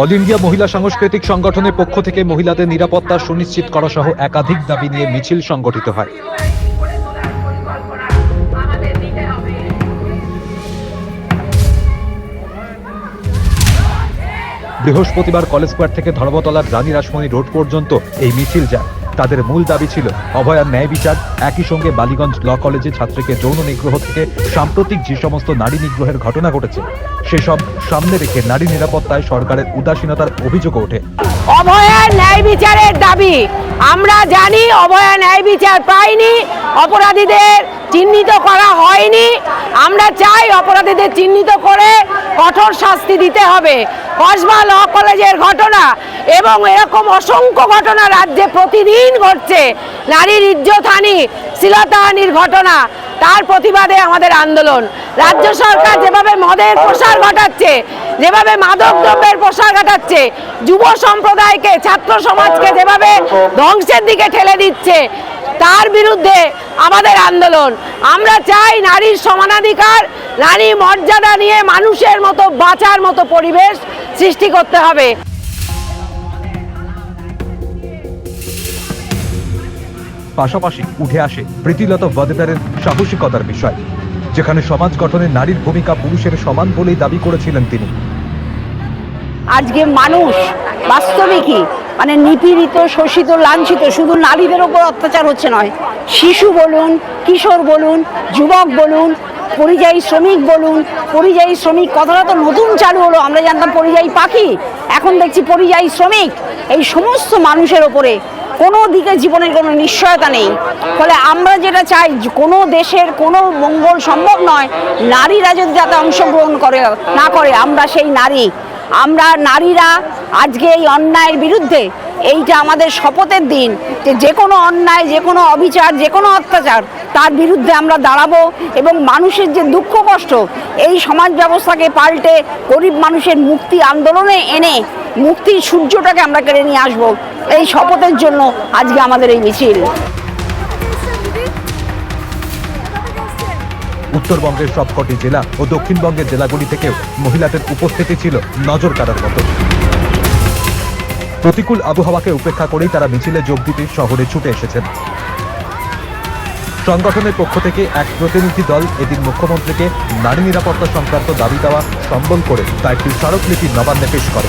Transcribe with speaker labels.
Speaker 1: All India মহিলা সাংস্কৃতিক সংগঠনের পক্ষ থেকে মহিলাদের নিরাপত্তা সুনিশ্চিত করা সহ একাধিক দাবি নিয়ে মিছিল সংগঠিত হয়। বৃহস্পতিবার কলেজ স্কোয়ার থেকে ধর্মতলার রানী রাসমণি রোড পর্যন্ত এই মিছিল যায়। তাদের মূল দাবি ছিল অভয়ার ন্যায় বিচার। একই সঙ্গে বালিগঞ্জ ল কলেজে ছাত্রীকে যৌন নিগ্রহ থেকে সাম্প্রতিক যে সমস্ত নারী নিগ্রহের ঘটনা ঘটেছে, সেসব সামনে রেখে নারী নিরাপত্তায় সরকারের উদাসীনতার অভিযোগ ওঠে।
Speaker 2: অভয়ার ন্যায় বিচারের দাবি, আমরা জানি অভয়া ন্যায় বিচার পাইনি অপরাধীদের চিহ্নিত করা হয়নি। আমরা চাই অপরাধীদের চিহ্নিত করে কঠোর শাস্তি দিতে হবে। কসবা ল কলেজের ঘটনা এবং এরকম অসংখ্য ঘটনা রাজ্যে প্রতিদিন ঘটছে। নারীর ইজ্জতহানি শ্লীলতাহানির ঘটনা, তার প্রতিবাদে আমাদের আন্দোলন। রাজ্য সরকার যেভাবে মদের প্রসার ঘটাচ্ছে, যেভাবে মাদক দ্রব্যের প্রসার ঘটাচ্ছে, যুব সম্প্রদায়কে, ছাত্র সমাজকে যেভাবে ধ্বংসের দিকে ঠেলে দিচ্ছে, তার বিরুদ্ধে আমাদের আন্দোলন। আমরা চাই নারীর সমানাধিকার, নারী মর্যাদা নিয়ে মানুষের মতো বাঁচার মতো পরিবেশ সৃষ্টি করতে হবে।
Speaker 1: পাশাপাশি উঠে আসে প্রীতিলতা ওয়াদেদারের সাহসিকতার বিষয়, যেখানে সমাজ গঠনে নারীর ভূমিকা পুরুষের সমান বলেই দাবি করেছিলেন তিনি।
Speaker 2: আজকে মানুষ বাস্তবিকই মানে নিপীড়িত, শোষিত, লাঞ্ছিত, শুধু নারীদের ওপর অত্যাচার হচ্ছে নয়। শিশু বলুন, কিশোর বলুন, যুবক বলুন, পরিযায়ী শ্রমিক বলুন, পরিযায়ী শ্রমিক কথাটা তো নতুন চালু হলো, আমরা জানতাম পরিযায়ী পাখি, এখন দেখছি পরিযায়ী শ্রমিক। এই সমস্ত মানুষের ওপরে কোনো দিকে জীবনের কোনো নিশ্চয়তা নেই। ফলে আমরা যেটা চাই কোনো দেশের কোনো মঙ্গল সম্ভব নয় নারীরা যদি যাতে অংশগ্রহণ করে, না করে, আমরা সেই নারী। আমরা নারীরা আজকে এই অন্যায়ের বিরুদ্ধে, এইটা আমাদের শপথের দিন, যে যে কোনো অন্যায় যে কোনো অবিচার যে কোনো অত্যাচার, তার বিরুদ্ধে আমরা দাঁড়াবো এবং মানুষের যে দুঃখ কষ্ট, এই সমাজ ব্যবস্থাকে পাল্টে গরিব মানুষের মুক্তি আন্দোলনে এনে মুক্তির সূর্যটাকে আমরা কেড়ে নিয়ে আসব এই শপথের জন্য আজকে আমাদের এই মিছিল।
Speaker 1: উত্তরবঙ্গের সবকটি জেলা ও দক্ষিণবঙ্গের জেলাগুলি থেকেও মহিলাদের উপস্থিতি ছিল নজর কাড়ার মতো। প্রতিকূল আবহাওয়াকে উপেক্ষা করেই তারা মিছিলে যোগ দিতে শহরে ছুটে এসেছেন। সংগঠনের পক্ষ থেকে এক প্রতিনিধি দল এদিন মুখ্যমন্ত্রীকে নারী নিরাপত্তা সংক্রান্ত দাবি দেওয়া সম্বল করে তা একটি স্মারকলিপি নবান্নে পেশ করে